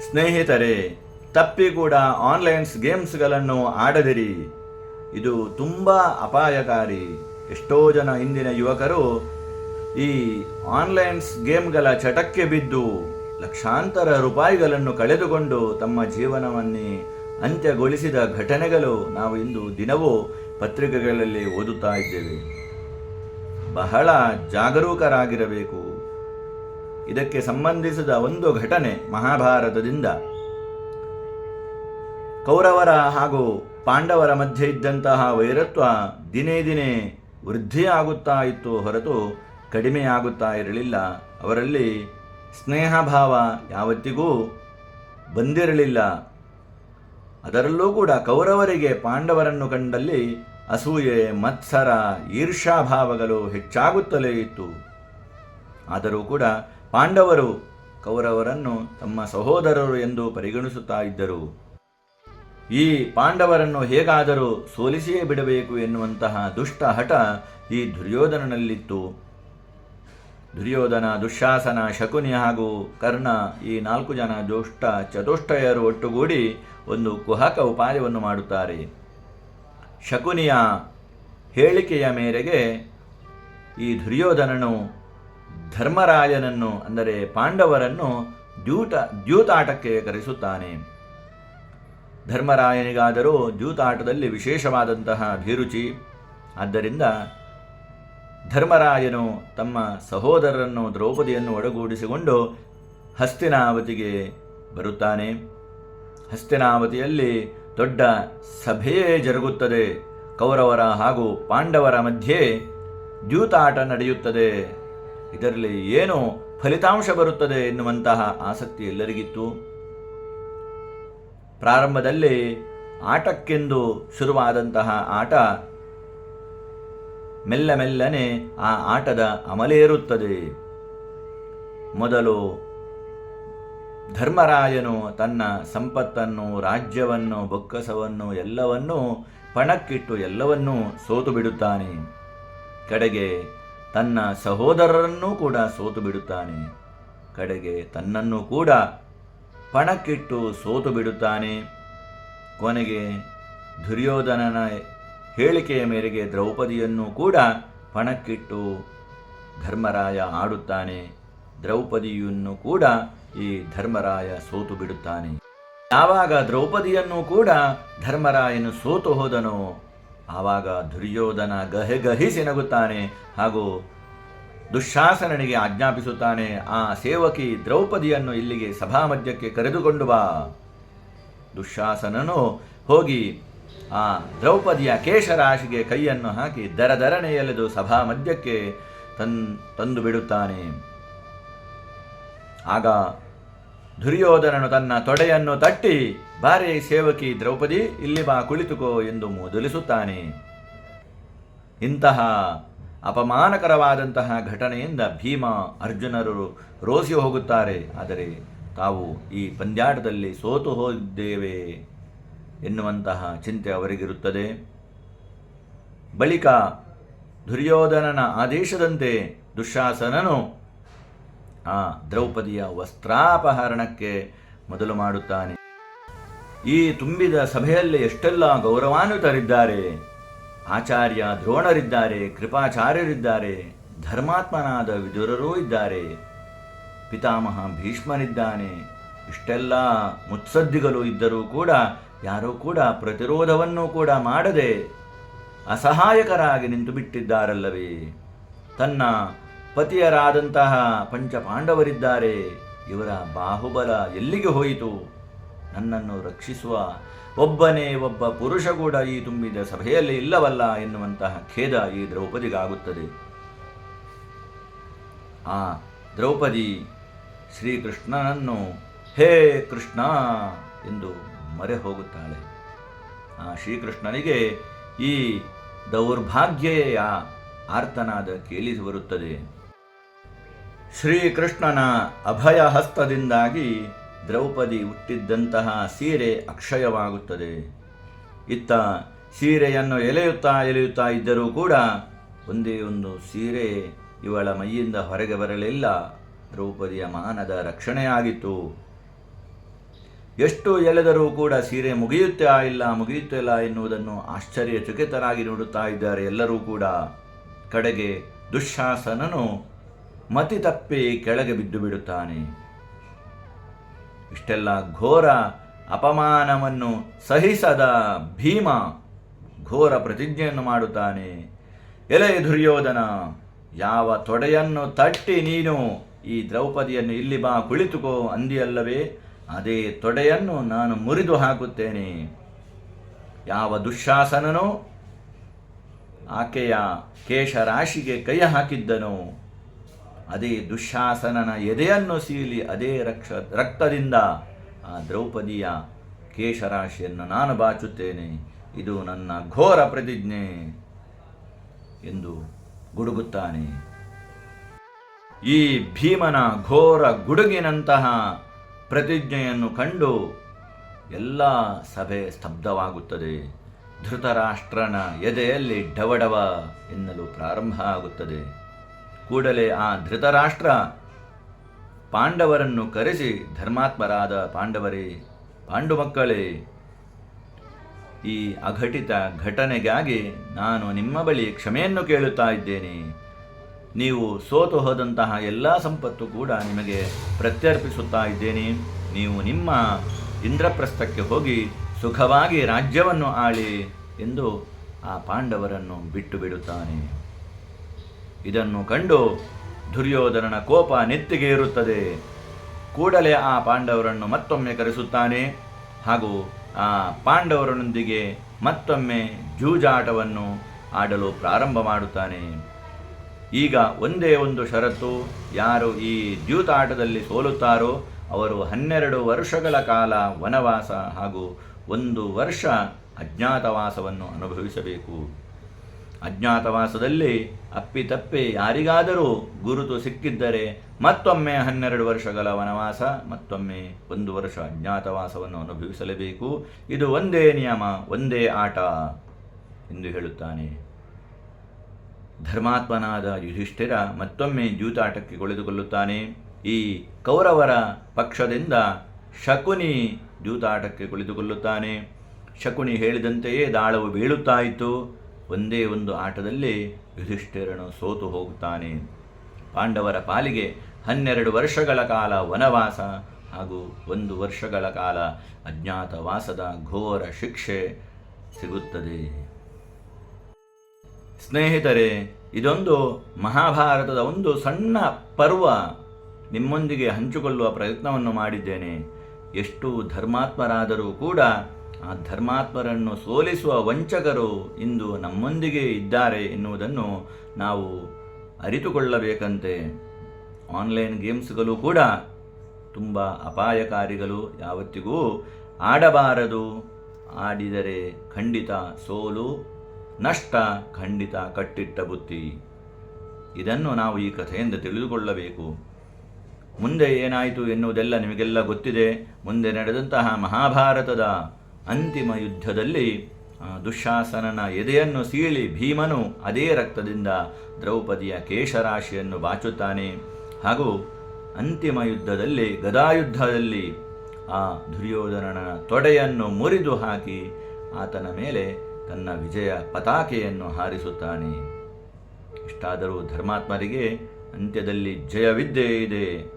ಸ್ನೇಹಿತರೆ ತಪ್ಪಿ ಕೂಡ ಆನ್ಲೈನ್ಸ್ ಗೇಮ್ಸ್ಗಳನ್ನು ಆಡದಿರಿ. ಇದು ತುಂಬ ಅಪಾಯಕಾರಿ. ಎಷ್ಟೋ ಜನ ಇಂದಿನ ಯುವಕರು ಈ ಆನ್ಲೈನ್ಸ್ ಗೇಮ್ಗಳ ಚಟಕ್ಕೆ ಬಿದ್ದು ಲಕ್ಷಾಂತರ ರೂಪಾಯಿಗಳನ್ನು ಕಳೆದುಕೊಂಡು ತಮ್ಮ ಜೀವನವನ್ನೇ ಅಂತ್ಯಗೊಳಿಸಿದ ಘಟನೆಗಳು ನಾವು ಇಂದು ದಿನವೂ ಪತ್ರಿಕೆಗಳಲ್ಲಿ ಓದುತ್ತಾ ಇದ್ದೇವೆ. ಬಹಳ ಜಾಗರೂಕರಾಗಿರಬೇಕು. ಇದಕ್ಕೆ ಸಂಬಂಧಿಸಿದ ಒಂದು ಘಟನೆ ಮಹಾಭಾರತದಿಂದ. ಕೌರವರ ಹಾಗೂ ಪಾಂಡವರ ಮಧ್ಯೆ ಇದ್ದಂತಹ ವೈರತ್ವ ದಿನೇ ದಿನೇ ವೃದ್ಧಿಯಾಗುತ್ತಾ ಇತ್ತು ಹೊರತು ಕಡಿಮೆಯಾಗುತ್ತಾ ಇರಲಿಲ್ಲ. ಅವರಲ್ಲಿ ಸ್ನೇಹಭಾವ ಯಾವತ್ತಿಗೂ ಬಂದಿರಲಿಲ್ಲ. ಅದರಲ್ಲೂ ಕೂಡ ಕೌರವರಿಗೆ ಪಾಂಡವರನ್ನು ಕಂಡಲ್ಲಿ ಅಸೂಯೆ, ಮತ್ಸರ ಈರ್ಷಾಭಾವಗಳು ಹೆಚ್ಚಾಗುತ್ತಲೇ ಇತ್ತು. ಆದರೂ ಕೂಡ ಪಾಂಡವರು ಕೌರವರನ್ನು ತಮ್ಮ ಸಹೋದರರು ಎಂದು ಪರಿಗಣಿಸುತ್ತಾ ಇದ್ದರು. ಈ ಪಾಂಡವರನ್ನು ಹೇಗಾದರೂ ಸೋಲಿಸಿಯೇ ಬಿಡಬೇಕು ಎನ್ನುವಂತಹ ದುಷ್ಟ ಹಠ ಈ ದುರ್ಯೋಧನನಲ್ಲಿತ್ತು. ದುರ್ಯೋಧನ ದುಶಾಸನ ಶಕುನಿ ಹಾಗೂ ಕರ್ಣ ಈ ನಾಲ್ಕು ಜನ ದುಷ್ಟ ಚತುಷ್ಟಯರು ಒಟ್ಟುಗೂಡಿ ಒಂದು ಕುಹಕ ಉಪಾಯವನ್ನು ಮಾಡುತ್ತಾರೆ. ಶಕುನಿಯ ಹೇಳಿಕೆಯ ಮೇರೆಗೆ ಈ ದುರ್ಯೋಧನನು ಧರ್ಮರಾಯನನ್ನು ಅಂದರೆ ಪಾಂಡವರನ್ನು ದ್ಯೂತ, ದ್ಯೂತಾಟಕ್ಕೆ ಕರೆಸುತ್ತಾನೆ. ಧರ್ಮರಾಯನಿಗಾದರೂ ದ್ಯೂತಾಟದಲ್ಲಿ ವಿಶೇಷವಾದಂತಹ ಅಭಿರುಚಿ. ಆದ್ದರಿಂದ ಧರ್ಮರಾಯನು ತಮ್ಮ ಸಹೋದರರನ್ನು ದ್ರೌಪದಿಯನ್ನು ಒಡಗೂಡಿಸಿಕೊಂಡು ಹಸ್ತಿನಾವತಿಗೆ ಬರುತ್ತಾನೆ. ಹಸ್ತಿನಾವತಿಯಲ್ಲಿ ದೊಡ್ಡ ಸಭೆಯೇ ಜರುಗುತ್ತದೆ. ಕೌರವರ ಹಾಗೂ ಪಾಂಡವರ ಮಧ್ಯೆ ದ್ಯೂತಾಟ ನಡೆಯುತ್ತದೆ. ಇದರಲ್ಲಿ ಏನು ಫಲಿತಾಂಶ ಬರುತ್ತದೆ ಎನ್ನುವಂತಹ ಆಸಕ್ತಿ ಎಲ್ಲರಿಗಿತ್ತು. ಪ್ರಾರಂಭದಲ್ಲಿ ಆಟಕ್ಕೆಂದು ಶುರುವಾದಂತಹ ಆಟ ಮೆಲ್ಲ ಮೆಲ್ಲನೆ ಆ ಆಟದ ಅಮಲೇರುತ್ತದೆ ಮೊದಲು ಧರ್ಮರಾಯನು ತನ್ನ ಸಂಪತ್ತನ್ನು, ರಾಜ್ಯವನ್ನು, ಬೊಕ್ಕಸವನ್ನು, ಎಲ್ಲವನ್ನೂ ಪಣಕ್ಕಿಟ್ಟು ಎಲ್ಲವನ್ನೂ ಸೋತು ಬಿಡುತ್ತಾನೆ ಕಡೆಗೆ ತನ್ನ ಸಹೋದರರನ್ನೂ ಕೂಡ ಸೋತು ಬಿಡುತ್ತಾನೆ. ಕಡೆಗೆ ತನ್ನನ್ನು ಕೂಡ ಪಣಕ್ಕಿಟ್ಟು ಸೋತು ಬಿಡುತ್ತಾನೆ. ಕೊನೆಗೆ ದುರ್ಯೋಧನನ ಹೇಳಿಕೆಯ ಮೇರೆಗೆ ದ್ರೌಪದಿಯನ್ನು ಕೂಡ ಪಣಕ್ಕಿಟ್ಟು ಧರ್ಮರಾಯ ಆಡುತ್ತಾನೆ. ದ್ರೌಪದಿಯನ್ನು ಕೂಡ ಈ ಧರ್ಮರಾಯ ಸೋತು ಬಿಡುತ್ತಾನೆ. ಯಾವಾಗ ದ್ರೌಪದಿಯನ್ನು ಕೂಡ ಧರ್ಮರಾಯನು ಸೋತು ಹೋದನೋ ಆವಾಗ ದುರ್ಯೋಧನ ಗಹೆ ಗಹಿಸಿ ನಗುತ್ತಾನೆ ಹಾಗೂ ದುಶಾಸನನಿಗೆ ಆಜ್ಞಾಪಿಸುತ್ತಾನೆ, ಆ ಸೇವಕಿ ದ್ರೌಪದಿಯನ್ನು ಇಲ್ಲಿಗೆ ಸಭಾಮಧ್ಯಕ್ಕೆ ಕರೆದುಕೊಂಡು ಬಾ. ದುಶಾಸನನು ಹೋಗಿ ಆ ದ್ರೌಪದಿಯ ಕೇಶರಾಶಿಗೆ ಕೈಯನ್ನು ಹಾಕಿ ದರ ದರನೆ ಎಲೆದು ಸಭಾ ಮಧ್ಯಕ್ಕೆ ತನ್, ತಂದು ಬಿಡುತ್ತಾನೆ. ಆಗ ದುರ್ಯೋಧನನು ತನ್ನ ತೊಡೆಯನ್ನು ತಟ್ಟಿ, ಬಾರೆ ಸೇವಕಿ ದ್ರೌಪದಿ, ಇಲ್ಲಿ ಬಾ, ಕುಳಿತುಕೋ ಎಂದು ಮೊದಲಿಸುತ್ತಾನೆ. ಇಂತಹ ಅಪಮಾನಕರವಾದಂತಹ ಘಟನೆಯಿಂದ ಭೀಮ ಅರ್ಜುನರು ರೋಸಿ ಹೋಗುತ್ತಾರೆ. ಆದರೆ ತಾವು ಈ ಪಂದ್ಯಾಟದಲ್ಲಿ ಸೋತು ಹೋಗಿದ್ದೇವೆ ಎನ್ನುವಂತಹ ಚಿಂತೆ ಅವರಿಗಿರುತ್ತದೆ. ಬಳಿಕ ದುರ್ಯೋಧನನ ಆದೇಶದಂತೆ ದುಶ್ಯಾಸನನು ಆ ದ್ರೌಪದಿಯ ವಸ್ತ್ರಾಪಹರಣಕ್ಕೆ ಮೊದಲು ಮಾಡುತ್ತಾನೆ. ಈ ತುಂಬಿದ ಸಭೆಯಲ್ಲಿ ಎಷ್ಟೆಲ್ಲ ಗೌರವಾನ್ವಿತರಿದ್ದಾರೆ. ಆಚಾರ್ಯ ದ್ರೋಣರಿದ್ದಾರೆ, ಕೃಪಾಚಾರ್ಯರಿದ್ದಾರೆ, ಧರ್ಮಾತ್ಮನಾದ ವಿದುರರೂ ಇದ್ದಾರೆ. ಪಿತಾಮಹ ಭೀಷ್ಮನಿದ್ದಾನೆ ಇಷ್ಟೆಲ್ಲ ಮುತ್ಸದ್ದಿಗಳು ಇದ್ದರೂ ಕೂಡ, ಯಾರೂ ಕೂಡ ಪ್ರತಿರೋಧವನ್ನು ಕೂಡ ಮಾಡದೆ ಅಸಹಾಯಕರಾಗಿ ನಿಂತು ಬಿಟ್ಟಿದ್ದಾರಲ್ಲವೇ ತನ್ನ ಪತಿಯರಾದಂತಹ ಪಂಚ ಪಾಂಡವರಿದ್ದಾರೆ ಇವರ ಬಾಹುಬಲ ಎಲ್ಲಿಗೆ ಹೋಯಿತು? ನನ್ನನ್ನು ರಕ್ಷಿಸುವ ಒಬ್ಬನೇ ಒಬ್ಬ ಪುರುಷ ಕೂಡ ಈ ತುಂಬಿದ ಸಭೆಯಲ್ಲಿ ಇಲ್ಲವಲ್ಲ ಎನ್ನುವಂತಹ ಖೇದ ಈ ದ್ರೌಪದಿಗಾಗುತ್ತದೆ. ಆ ದ್ರೌಪದಿ ಶ್ರೀಕೃಷ್ಣನನ್ನು ಹೇ ಕೃಷ್ಣ ಎಂದು ಮರೆ ಹೋಗುತ್ತಾಳೆ. ಆ ಶ್ರೀಕೃಷ್ಣನಿಗೆ ಈ ದೌರ್ಭಾಗ್ಯೆಯ ಆರ್ತನಾದ ಕೇಳಿಸಿ ಬರುತ್ತದೆ. ಶ್ರೀಕೃಷ್ಣನ ಅಭಯ ಹಸ್ತದಿಂದಾಗಿ ದ್ರೌಪದಿ ಹುಟ್ಟಿದ್ದಂತಹ ಸೀರೆ ಅಕ್ಷಯವಾಗುತ್ತದೆ. ಇತ್ತ ಸೀರೆಯನ್ನು ಎಲೆಯುತ್ತಾ ಎಲೆಯುತ್ತಾ ಇದ್ದರೂ ಕೂಡ ಒಂದೇ ಒಂದು ಸೀರೆ ಇವಳ ಮೈಯಿಂದ ಹೊರಗೆ ಬರಲಿಲ್ಲ. ದ್ರೌಪದಿಯ ಮಾನದ ರಕ್ಷಣೆಯಾಗಿತ್ತು ಎಷ್ಟು ಎಳೆದರೂ ಕೂಡ ಸೀರೆ ಮುಗಿಯುತ್ತಾ ಇಲ್ಲ ಮುಗಿಯುತ್ತಿಲ್ಲ ಎನ್ನುವುದನ್ನು ಆಶ್ಚರ್ಯಚಕಿತರಾಗಿ ನೋಡುತ್ತಾ ಇದ್ದಾರೆ ಎಲ್ಲರೂ ಕೂಡ. ಕಡೆಗೆ ದುಶ್ಯಾಸನನು ಮತಿ ತಪ್ಪಿ ಕೆಳಗೆ ಬಿದ್ದು ಬಿಡುತ್ತಾನೆ. ಇಷ್ಟೆಲ್ಲ ಘೋರ ಅಪಮಾನವನ್ನು ಸಹಿಸದ ಭೀಮ ಘೋರ ಪ್ರತಿಜ್ಞೆಯನ್ನು ಮಾಡುತ್ತಾನೆ. ಎಲೆ ದುರ್ಯೋಧನ, ಯಾವ ತೊಡೆಯನ್ನು ತಟ್ಟಿ ನೀನು? ಈ ದ್ರೌಪದಿಯನ್ನು ಇಲ್ಲಿ ಬಾ, ಕುಳಿತುಕೋ ಅಂದಿಯಲ್ಲವೇ? ಅದೇ ತೊಡೆಯನ್ನು ನಾನು ಮುರಿದು ಹಾಕುತ್ತೇನೆ. ಯಾವ ದುಶಾಸನನು ಆಕೆಯ ಕೇಶರಾಶಿಗೆ ಕೈ ಹಾಕಿದ್ದನೋ? ಅದೇ ದುಶ್ಯಾಸನನ ಎದೆಯನ್ನು ಸೀಲಿ ಅದೇ ರಕ್ಷ, ರಕ್ತದಿಂದ ಆ ದ್ರೌಪದಿಯ ಕೇಶರಾಶಿಯನ್ನು ನಾನು ಬಾಚುತ್ತೇನೆ. ಇದು ನನ್ನ ಘೋರ ಪ್ರತಿಜ್ಞೆ ಎಂದು ಗುಡುಗುತ್ತಾನೆ. ಈ ಭೀಮನ ಘೋರ ಗುಡುಗಿನಂತಹ ಪ್ರತಿಜ್ಞೆಯನ್ನು ಕಂಡು ಎಲ್ಲ ಸಭೆ ಸ್ತಬ್ಧವಾಗುತ್ತದೆ. ಧೃತರಾಷ್ಟ್ರನ ಎದೆಯಲ್ಲಿ ಡವಡವ ಎನ್ನಲು ಪ್ರಾರಂಭ ಆಗುತ್ತದೆ. ಕೂಡಲೇ ಆ ಧೃತರಾಷ್ಟ್ರ ಪಾಂಡವರನ್ನು ಕರೆಸಿ ಧರ್ಮಾತ್ಮರಾದ ಪಾಂಡವರೇ, ಪಾಂಡು ಮಕ್ಕಳೇ, ಈ ಅಘಟಿತ ಘಟನೆಗಾಗಿ ನಾನು ನಿಮ್ಮ ಬಳಿ ಕ್ಷಮೆಯನ್ನು ಕೇಳುತ್ತಾ ಇದ್ದೇನೆ. ನೀವು ಸೋತು ಹೋದಂತಹ ಎಲ್ಲ ಸಂಪತ್ತು ಕೂಡ ನಿಮಗೆ ಪ್ರತ್ಯರ್ಪಿಸುತ್ತಾ ಇದ್ದೇನೆ. ನೀವು ನಿಮ್ಮ ಇಂದ್ರಪ್ರಸ್ಥಕ್ಕೆ ಹೋಗಿ ಸುಖವಾಗಿ ರಾಜ್ಯವನ್ನು ಆಳಿ ಎಂದು ಆ ಪಾಂಡವರನ್ನು ಬಿಟ್ಟು ಬಿಡುತ್ತಾನೆ. ಇದನ್ನು ಕಂಡು ದುರ್ಯೋಧನನ ಕೋಪ ನೆತ್ತಿಗೆ ಇರುತ್ತದೆ ಕೂಡಲೇ ಆ ಪಾಂಡವರನ್ನು ಮತ್ತೊಮ್ಮೆ ಕರೆಸುತ್ತಾನೆ. ಹಾಗೂ ಆ ಪಾಂಡವರನೊಂದಿಗೆ ಮತ್ತೊಮ್ಮೆ ಜೂಜಾಟವನ್ನು ಆಡಲು ಪ್ರಾರಂಭ ಮಾಡುತ್ತಾನೆ. ಈಗ ಒಂದೇ ಒಂದು ಷರತ್ತು, ಯಾರು ಈ ದ್ಯೂತಾಟದಲ್ಲಿ ಸೋಲುತ್ತಾರೋ ಅವರು ಹನ್ನೆರಡು ವರ್ಷಗಳ ಕಾಲ ವನವಾಸ ಹಾಗೂ ಒಂದು ವರ್ಷ ಅಜ್ಞಾತವಾಸವನ್ನು ಅನುಭವಿಸಬೇಕು. ಅಜ್ಞಾತವಾಸದಲ್ಲಿ ಅಪ್ಪಿತಪ್ಪಿ ಯಾರಿಗಾದರೂ ಗುರುತು ಸಿಕ್ಕಿದ್ದರೆ ಮತ್ತೊಮ್ಮೆ ಹನ್ನೆರಡು ವರ್ಷಗಳ ವನವಾಸ, ಮತ್ತೊಮ್ಮೆ ಒಂದು ವರ್ಷ ಅಜ್ಞಾತವಾಸವನ್ನು ಅನುಭವಿಸಲೇಬೇಕು. ಇದು ಒಂದೇ ನಿಯಮ, ಒಂದೇ ಆಟ ಎಂದು ಹೇಳುತ್ತಾನೆ. ಧರ್ಮಾತ್ಮನಾದ ಯುಧಿಷ್ಠಿರ ಮತ್ತೊಮ್ಮೆ ಜೂತಾಟಕ್ಕೆ ಕುಳಿತುಕೊಳ್ಳುತ್ತಾನೆ. ಈ ಕೌರವರ ಪಕ್ಷದಿಂದ ಶಕುನಿ ಜೂತಾಟಕ್ಕೆ ಕುಳಿತುಕೊಳ್ಳುತ್ತಾನೆ. ಶಕುನಿ ಹೇಳಿದಂತೆಯೇ ದಾಳವು ಬೀಳುತ್ತಾ ಇತ್ತು ಒಂದೇ ಒಂದು ಆಟದಲ್ಲಿ ಯುಧಿಷ್ಠಿರನು ಸೋತು ಹೋಗುತ್ತಾನೆ. ಪಾಂಡವರ ಪಾಲಿಗೆ ಹನ್ನೆರಡು ವರ್ಷಗಳ ಕಾಲ ವನವಾಸ ಹಾಗೂ ಒಂದು ವರ್ಷಗಳ ಕಾಲ ಅಜ್ಞಾತವಾಸದ ಘೋರ ಶಿಕ್ಷೆ ಸಿಗುತ್ತದೆ. ಸ್ನೇಹಿತರೆ, ಇದೊಂದು ಮಹಾಭಾರತದ ಒಂದು ಸಣ್ಣ ಪರ್ವ. ನಿಮ್ಮೊಂದಿಗೆ ಹಂಚಿಕೊಳ್ಳುವ ಪ್ರಯತ್ನವನ್ನು ಮಾಡಿದ್ದೇನೆ. ಎಷ್ಟು ಧರ್ಮಾತ್ಮರಾದರೂ ಕೂಡ ಆ ಧರ್ಮಾತ್ಮರನ್ನು ಸೋಲಿಸುವ ವಂಚಕರು ಇಂದು ನಮ್ಮೊಂದಿಗೆ ಇದ್ದಾರೆ ಎನ್ನುವುದನ್ನು ನಾವು ಅರಿತುಕೊಳ್ಳಬೇಕಂತೆ. ಆನ್ಲೈನ್ ಗೇಮ್ಸ್ಗಳು ಕೂಡ ತುಂಬ ಅಪಾಯಕಾರಿಗಳು. ಯಾವತ್ತಿಗೂ ಆಡಬಾರದು. ಆಡಿದರೆ ಖಂಡಿತ ಸೋಲು, ನಷ್ಟ ಖಂಡಿತ ಕಟ್ಟಿಟ್ಟ ಬುತ್ತಿ. ಇದನ್ನು ನಾವು ಈ ಕಥೆಯಿಂದ ತಿಳಿದುಕೊಳ್ಳಬೇಕು. ಮುಂದೆ ಏನಾಯಿತು ಎನ್ನುವುದೆಲ್ಲ ನಿಮಗೆಲ್ಲ ಗೊತ್ತಿದೆ. ಮುಂದೆ ನಡೆದಂತಹ ಮಹಾಭಾರತದ ಅಂತಿಮ ಯುದ್ಧದಲ್ಲಿ ದುಶಾಸನನ ಎದೆಯನ್ನು ಸೀಳಿ ಭೀಮನು ಅದೇ ರಕ್ತದಿಂದ ದ್ರೌಪದಿಯ ಕೇಶರಾಶಿಯನ್ನು ಬಾಚುತ್ತಾನೆ. ಹಾಗೂ ಅಂತಿಮ ಯುದ್ಧದಲ್ಲಿ, ಗದಾಯುದ್ಧದಲ್ಲಿ ಆ ದುರ್ಯೋಧನನ ತೊಡೆಯನ್ನು ಮುರಿದು ಹಾಕಿ ಆತನ ಮೇಲೆ ತನ್ನ ವಿಜಯ ಪತಾಕೆಯನ್ನು ಹಾರಿಸುತ್ತಾನೆ. ಇಷ್ಟಾದರೂ ಧರ್ಮಾತ್ಮರಿಗೆ ಅಂತ್ಯದಲ್ಲಿ ಜಯವಿದ್ದೇ ಇದೆ.